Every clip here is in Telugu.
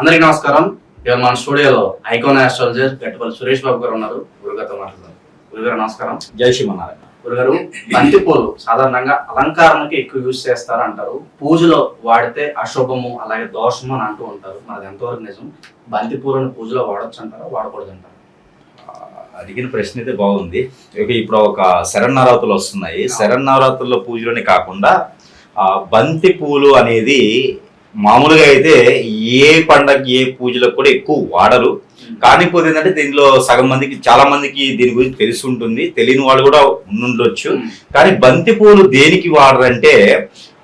అందరికీ నమస్కారం. ఇవాళ మన స్టూడియోలో ఐకాన్ ఆస్ట్రాలజర్ గట్టుపల్లి సురేష్ బాబు గారు ఉన్నారు. గురుగారితో మాట్లాడదాం. గురుగారు నమస్కారం. జై శ్రీమన్నారాయణ. గురుగారు బంతి పూలు సాధారణంగా అలంకరణకి ఎక్కువ యూజ్ చేస్తారు అంటారు. పూజలో వాడితే అశుభము అలాగే దోషము అని అంటూ ఉంటారు. మనది ఎంతవరకు నిజం? బంతి పూలను పూజలో వాడొచ్చు అంటారా? వాడకూడదు అంటారా? అడిగిన ప్రశ్న అయితే బాగుంది. ఇక ఇప్పుడు ఒక శరన్నవరాత్రులు వస్తున్నాయి. శరన్నవరాత్రుల పూజలోనే కాకుండా బంతి పూలు అనేది మామూలుగా అయితే ఏ పండగ ఏ పూజలకు కూడా ఎక్కువ వాడరు. కానిపోతే ఏంటంటే దీనిలో సగం మందికి చాలా మందికి దీని గురించి తెలిసి ఉంటుంది తెలియని వాళ్ళు కూడా ఉండుండొచ్చు. కానీ బంతి పూలు దేనికి వాడరంటే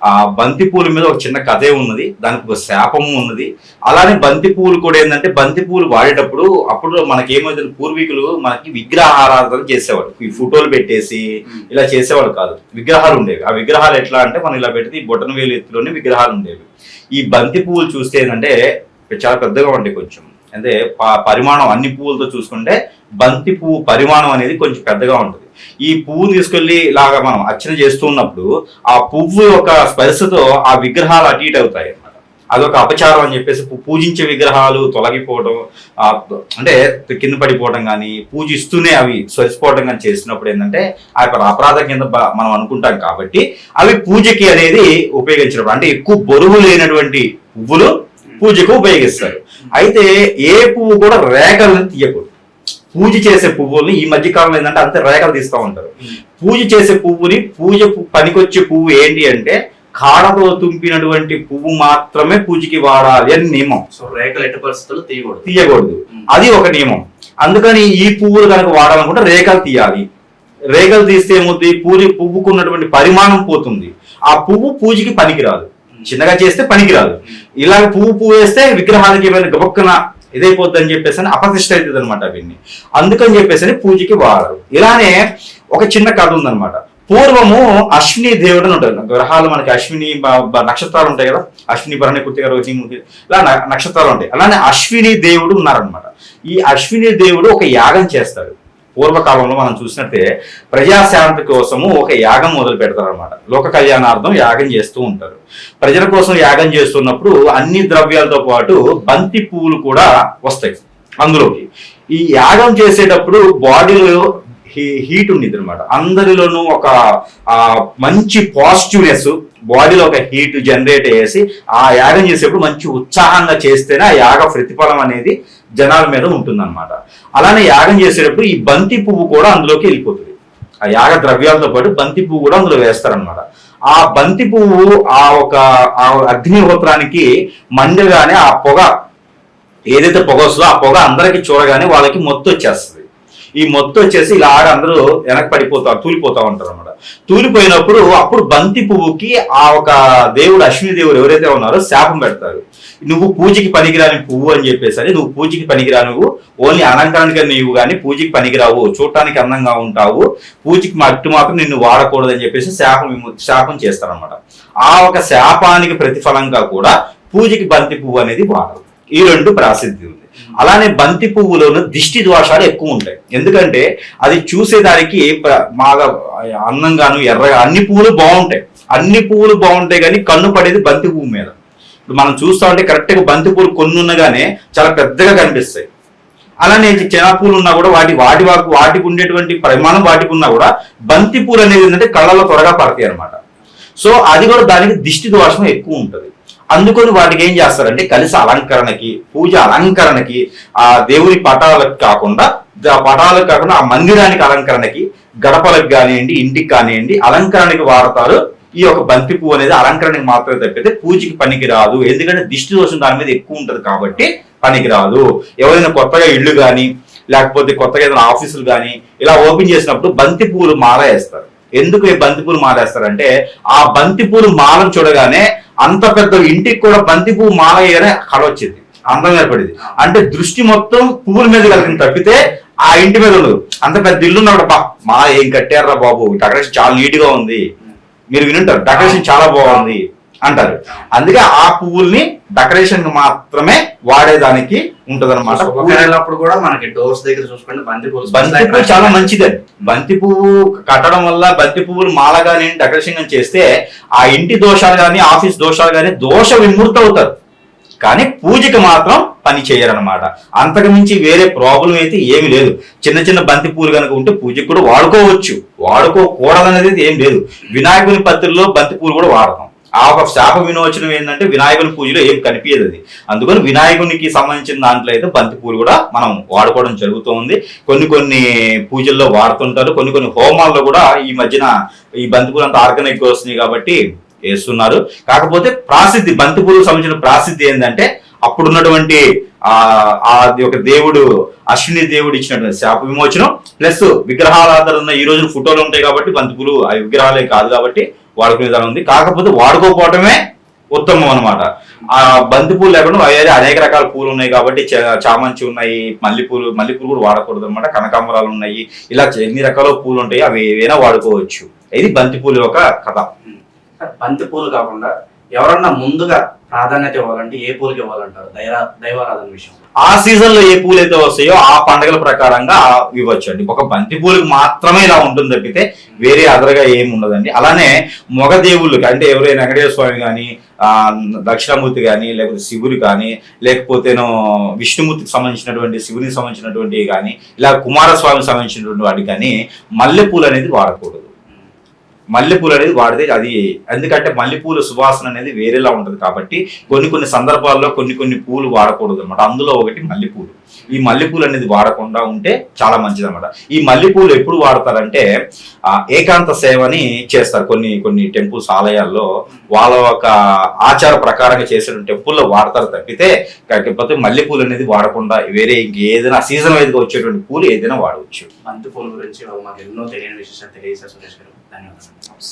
ఆ బంతి పూల మీద ఒక చిన్న కథే ఉన్నది. దానికి ఒక శాపము ఉన్నది. అలానే బంతి పూలు కూడా ఏంటంటే బంతి పూలు వాడేటప్పుడు అప్పుడు మనకి ఏమవుతుంది పూర్వీకులు మనకి విగ్రహారాధన చేసేవాడు ఈ ఫోటోలు పెట్టేసి ఇలా చేసేవాళ్ళు కాదు. విగ్రహాలు ఉండేవి. ఆ విగ్రహాలు ఎట్లా అంటే మనం ఇలా పెడితే ఈ బొటన వేలు ఎత్తులోనే విగ్రహాలు ఉండేవి. ఈ బంతి పువ్వులు చూస్తే ఏంటంటే చాలా పెద్దగా ఉంటాయి కొంచెం. అంటే పరిమాణం అన్ని పువ్వులతో చూసుకుంటే బంతి పువ్వు పరిమాణం అనేది కొంచెం పెద్దగా ఉంటుంది. ఈ పువ్వు తీసుకెళ్ళి ఇలాగా మనం అర్చన చేస్తున్నప్పుడు ఆ పువ్వు యొక్క స్పర్శతో ఆ విగ్రహాలు అటు ఇటు అవుతాయి. అదొక అపచారం అని చెప్పేసి పూజించే విగ్రహాలు తొలగిపోవడం అంటే కింద పడిపోవడం కానీ పూజిస్తూనే అవి స్వరిసిపోవడం కానీ చేసినప్పుడు ఏంటంటే ఆ యొక్క అపరాధం కింద మనం అనుకుంటాం కాబట్టి అవి పూజకి అనేది ఉపయోగించడం అంటే ఎక్కువ బరువు లేనటువంటి పువ్వులు పూజకు ఉపయోగిస్తారు. అయితే ఏ పువ్వు కూడా రేఖలను తీయకూడదు. పూజ చేసే పువ్వుల్ని ఈ మధ్య కాలంలో ఏంటంటే అంతే రేఖలు తీస్తూ ఉంటారు. పూజ చేసే పువ్వుని పూజ పనికొచ్చే పువ్వు ఏంటి అంటే కాడతో తుంపినటువంటి పువ్వు మాత్రమే పూజకి వాడాలి అని నియమం. సో రేఖలు ఎట్టి పరిస్థితుల్లో తీయకూడదు. తీయకూడదు. అది ఒక నియమం. అందుకని ఈ పువ్వులు కనుక వాడాలనుకుంటే రేఖలు తీయాలి. రేఖలు తీస్తే ఏమవుతుంది? పూరి పువ్వుకు ఉన్నటువంటి పరిమాణం పోతుంది. ఆ పువ్వు పూజకి పనికిరాదు. చిన్నగా చేస్తే పనికిరాదు. ఇలా పువ్వు పువ్వు వేస్తే విగ్రహాలకి ఏమైనా గబక్కున ఇదైపోద్ది అని చెప్పేసి అని అపతిష్ట అవుతుంది అనమాట అవన్నీ అందుకని చెప్పేసి అని పూజకి వాడరు. ఇలానే ఒక చిన్న కథ ఉందన్నమాట. పూర్వము అశ్విని దేవుడు అని ఉంటాడు గ్రహాలు మనకి అశ్విని నక్షత్రాలు ఉంటాయి కదా. అశ్విని భరణి కృతిక రోజు ఇలా నక్షత్రాలు ఉంటాయి. అలానే అశ్విని దేవుడు ఉన్నారనమాట ఈ అశ్విని దేవుడు ఒక యాగం చేస్తాడు. పూర్వకాలంలో మనం చూసినట్టే ప్రజాశాంతి కోసము ఒక యాగం మొదలు పెడతారు అనమాట లోక కళ్యాణార్థం యాగం చేస్తూ ఉంటారు. ప్రజల కోసం యాగం చేస్తున్నప్పుడు అన్ని ద్రవ్యాలతో పాటు బంతి పువ్వులు కూడా వస్తాయి. అందులోకి. ఈ యాగం చేసేటప్పుడు బాడీలో హీట్ ఉండేది అనమాట అందరిలోనూ ఒక మంచి పాజిటివ్నెస్ బాడీలో ఒక హీట్ జనరేట్ చేసి ఆ యాగం చేసేప్పుడు మంచి ఉత్సాహంగా చేస్తేనే ఆ యాగ ప్రతిఫలం అనేది జనాల మీద ఉంటుందన్నమాట. అలానే యాగం చేసేటప్పుడు ఈ బంతి పువ్వు కూడా అందులోకి వెళ్ళిపోతుంది. ఆ యాగ ద్రవ్యాలతో పాటు బంతి పువ్వు కూడా అందులో వేస్తారనమాట ఆ బంతి పువ్వు ఆ ఒక ఆ అగ్నిహోత్రానికి మండగానే ఆ పొగ ఏదైతే పొగ వస్తుందో ఆ పొగ అందరికి చూడగానే వాళ్ళకి మొత్తం వచ్చేస్తుంది ఈ మొత్తం వచ్చేసి ఇలాగ అందరూ వెనక్కి పడిపోతారు తూలిపోతా ఉంటారు అనమాట తూలిపోయినప్పుడు అప్పుడు బంతి పువ్వుకి ఆ ఒక దేవుడు అశ్విని దేవుడు ఎవరైతే ఉన్నారో శాపం పెడతారు. నువ్వు పూజకి పనికిరాని పువ్వు అని చెప్పేసి అని నువ్వు పూజకి పనికిరా నువ్వు ఓన్లీ అలంకరణకి నీవు కానీ పూజకి పనికిరావు చూడటానికి అందంగా ఉంటావు పూజకి మట్టు మాత్రం నిన్ను వాడకూడదని చెప్పేసి శాపం శాపం చేస్తారనమాట ఆ ఒక శాపానికి ప్రతిఫలంగా కూడా పూజకి బంతి పువ్వు అనేది వాడరు. ఈ రెండు ప్రాసిద్ధి ఉంది. అలానే బంతి పువ్వులోనూ దిష్టి దోషాలు ఎక్కువ ఉంటాయి. ఎందుకంటే అది చూసేదానికి బాగా అందంగాను ఎర్రగా అన్ని పువ్వులు బాగుంటాయి. అన్ని పువ్వులు బాగుంటాయి కానీ కన్ను పడేది బంతి పువ్వు మీద. ఇప్పుడు మనం చూస్తా ఉంటే కరెక్ట్గా బంతి పూలు కొన్ని ఉన్నగానే చాలా పెద్దగా కనిపిస్తాయి. అలానే చిన్న పూలు ఉన్నా కూడా వాటి వాటి వాకు వాటికి ఉండేటువంటి పరిమాణం వాటికి ఉన్నా కూడా బంతి పూలు అనేది ఏంటంటే కళ్ళలో త్వరగా పడతాయి అనమాట సో అది కూడా దానికి దిష్టి దోషం ఎక్కువ ఉంటుంది. అందుకొని వాటికి ఏం చేస్తారంటే కలిసి అలంకరణకి పూజ అలంకరణకి ఆ దేవుని పటాలకు కాకుండా పటాలకు కాకుండా ఆ మందిరానికి అలంకరణకి గడపలకు కానివ్వండి ఇంటికి కానివ్వండి అలంకరణకి వాడతారు. ఈ యొక్క బంతి పువ్వు అనేది అలంకరణకి మాత్రమే తప్పితే పూజకి పనికి రాదు ఎందుకంటే దిష్టి దోషం దాని మీద ఎక్కువ ఉంటుంది కాబట్టి పనికి రాదు ఎవరైనా కొత్తగా ఇల్లు కానీ లేకపోతే కొత్తగా ఏదైనా ఆఫీసులు కానీ ఇలా ఓపెన్ చేసినప్పుడు బంతి పువ్వులు మాల వేస్తారు. ఎందుకు ఈ బంతి పూలు మాల వేస్తారంటే ఆ బంతి పూలు మాలను చూడగానే అంత పెద్ద ఇంటికి కూడా బంతి పువ్వు మాలయ్యనే వేయగానే కళ వచ్చింది. అందం ఏర్పడింది. అంటే దృష్టి మొత్తం పువ్వుల మీద కలిగింది తప్పితే ఆ ఇంటి మీద ఉండదు. అంత పెద్ద ఇల్లు ఉన్నాడు బా మా ఏం కట్టారా బాబు? డెకరేషన్ చాలా నీట్గా ఉంది. మీరు వినుంటారు. డెకరేషన్ చాలా బాగుంది. అంటారు. అందుకే ఆ పువ్వుల్ని డెకరేషన్ మాత్రమే వాడేదానికి ఉంటదన్నమాట. శుభకార్యాలప్పుడు కూడా మనకి డోర్స్ దగ్గర చూసుకుంటే బంతి పూలు బంతి పువ్వు చాలా మంచిదండి బంతి పువ్వు కట్టడం వల్ల బంతి పువ్వులు మాల కానీ డెకరేషన్ కానీ చేస్తే ఆ ఇంటి దోషాలు కానీ ఆఫీస్ దోషాలు కానీ దోష విముక్త అవుతారు. కానీ పూజకి మాత్రం పని చేయరనమాట అంతకు మించి వేరే ప్రాబ్లం అయితే ఏమీ లేదు. చిన్న చిన్న బంతి పూలు కనుక ఉంటే పూజకి కూడా వాడుకోవచ్చు. వాడుకోకూడదనేది ఏం లేదు. వినాయకుని పత్రిలో బంతి పూలు కూడా వాడతాం. ఆ ఒక శాప వినోచనం ఏంటంటే వినాయకుని పూజలో ఏం కనిపించదు అది. అందుకని వినాయకునికి సంబంధించిన దాంట్లో అయితే బంతి పూలు కూడా మనం వాడుకోవడం జరుగుతుంది. కొన్ని కొన్ని పూజల్లో వాడుతుంటారు. కొన్ని కొన్ని హోమాల్లో కూడా ఈ మధ్యన ఈ బంతి పూలు అంతా ఆర్గానిక్ వస్తున్నాయి కాబట్టి వేస్తున్నారు. కాకపోతే ప్రాసిద్ధి బంతిపూలకు సంబంధించిన ప్రాసిద్ధి ఏంటంటే అప్పుడున్నటువంటి ఆ ఆ ఒక దేవుడు అశ్విని దేవుడు ఇచ్చినటువంటి శాప విమోచనం ప్లస్ విగ్రహాల ఉన్న ఈ రోజు ఫోటోలు ఉంటాయి కాబట్టి బంతిపూలు ఆ విగ్రహాలే కాదు కాబట్టి వాడుకునే విధానం ఉంది. కాకపోతే వాడుకోకపోవటమే ఉత్తమం అనమాట ఆ బంతి పూలు లేకుండా వేరే అనేక రకాల పూలు ఉన్నాయి కాబట్టి చ- చామంతి ఉన్నాయి మల్లెపూలు మల్లెపూలు కూడా వాడకూడదు అనమాట కనకాంబరాలు ఉన్నాయి. ఇలా ఎన్ని రకాల పూలు ఉంటాయి అవి ఏవైనా వాడుకోవచ్చు. ఇది బంతి పూల యొక్క కథ. బంతి పూలు కాకుండా ఎవరన్నా ముందుగా ప్రాధాన్యత ఇవ్వాలంటే ఏ పూలకి ఇవ్వాలంటారు? దైవ దైవారాధన విషయం. ఆ సీజన్లో ఏ పూలు అయితే వస్తాయో ఆ పండగల ప్రకారంగా ఇవ్వచ్చు అండి ఒక బంతి పూలకు మాత్రమే ఇలా ఉంటుంది తప్పితే వేరే అదరగా ఏమి ఉండదండి. అలానే మొగ దేవుళ్ళకి అంటే ఎవరైనా వెంకటేశ్వర స్వామి కానీ ఆ దక్షిణామూర్తి కానీ లేకపోతే శివుడు కానీ లేకపోతేనో విష్ణుమూర్తికి సంబంధించినటువంటి శివునికి సంబంధించినటువంటి కానీ ఇలా కుమారస్వామికి సంబంధించినటువంటి వాటికి కానీ మల్లెపూలు అనేది వాడకూడదు. మల్లెపూలు అనేది వాడితే అది ఎందుకంటే మల్లెపూల సువాసన అనేది వేరేలా ఉంటుంది కాబట్టి కొన్ని కొన్ని సందర్భాల్లో కొన్ని కొన్ని పూలు వాడకూడదు అనమాట అందులో ఒకటి మల్లెపూలు. ఈ మల్లెపూలు అనేది వాడకుండా ఉంటే చాలా మంచిది అనమాట ఈ మల్లెపూలు ఎప్పుడు వాడతారంటే ఆ, ఏకాంత సేవని చేస్తారు కొన్ని కొన్ని టెంపుల్స్ ఆలయాల్లో. వాళ్ళ ఒక ఆచార ప్రకారంగా చేసిన టెంపుల్లో వాడతారు తప్పితే కాకపోతే మల్లెపూలు అనేది వాడకుండా వేరే ఇంకేదైనా సీజన్ వైజ్గా వచ్చేటువంటి పూలు ఏదైనా వాడవచ్చు. బంతి పూల గురించి మాకు ఎన్నో తెలియని విశేషాలు తెలియజేశారు సురేష్ గారు. I don't.